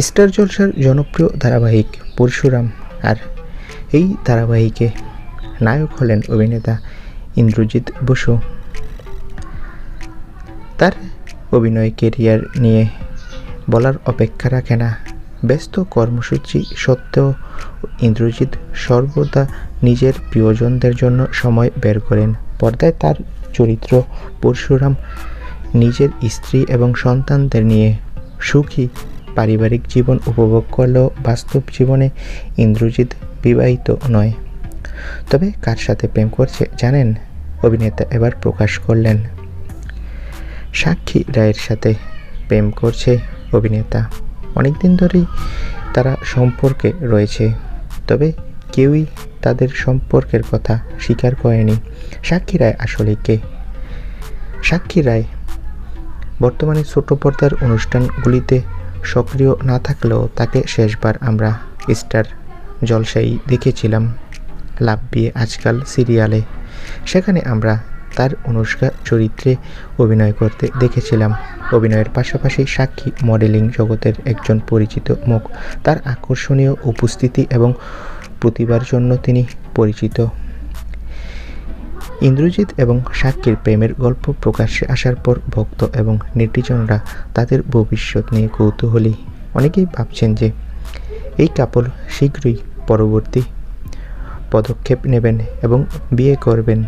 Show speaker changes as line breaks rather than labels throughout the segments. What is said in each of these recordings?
Star জলসার জনপ্রিয় ধারাবাহিক পরশুরাম আর এই ধারাবাহিকে নায়ক হলেন অভিনেতা ইন্দ্রজিৎ বসু। তার অভিনয় কেরিয়ার নিয়ে বলার অপেক্ষা রাখে না। ব্যস্ত কর্মসূচি সত্ত্বেও ইন্দ্রজিৎ সর্বদা নিজের প্রিয়জনদের জন্য সময় বের করেন। পর্দায় তার চরিত্র পরশুরাম নিজের স্ত্রী এবং সন্তানদের নিয়ে সুখী পারিবারিক জীবন উপভোগ করলেও বাস্তব জীবনে ইন্দ্রজিৎ বিবাহিত নয়। তবে কার সাথে প্রেম করছে জানেন? অভিনেতা এবার প্রকাশ করলেন। সাক্ষী রায়ের সাথে প্রেম করছে অভিনেতা। অনেকদিন ধরেই তারা সম্পর্কে রয়েছে, তবে কেউই তাদের সম্পর্কের কথা স্বীকার করেনি। সাক্ষী রায় আসলে কে? সাক্ষী রায় বর্তমানে ছোট পর্দার অনুষ্ঠানগুলিতে সক্রিয় না থাকলেও তাকে শেষবার আমরা স্টার জলসাই দেখেছিলাম লাভ বিয়ে আজকাল সিরিয়ালে। সেখানে আমরা তার অনুষ্কা চরিত্রে অভিনয় করতে দেখেছিলাম। অভিনয়ের পাশাপাশি সাক্ষী মডেলিং জগতের একজন পরিচিত মুখ। তার আকর্ষণীয় উপস্থিতি এবং প্রতিভার জন্য তিনি পরিচিত ইন্দ্রজিৎ এবং সাক্ষীর প্রেমের গল্প প্রকাশ্যে আসার পর ভক্ত এবং নেটিজনরা তাদের ভবিষ্যৎ নিয়ে কৌতূহলী। অনেকেই ভাবছেন যে, এই কাপল শীঘ্রই পরবর্তী পদক্ষেপ নেবেন এবং বিয়ে করবেন।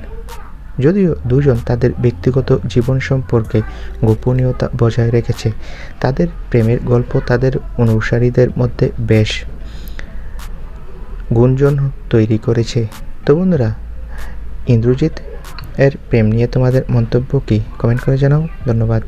যদিও দুজন তাদের ব্যক্তিগত জীবন সম্পর্কে গোপনীয়তা বজায় রেখেছে, তাদের প্রেমের গল্প তাদের অনুসারীদের মধ্যে বেশ গুঞ্জন তৈরি করেছে। তো বন্ধুরা ইন্দ্রজিৎ এর প্রেম নিয়ে তোমাদের মন্তব্য কি? কমেন্ট করে জানাও। ধন্যবাদ।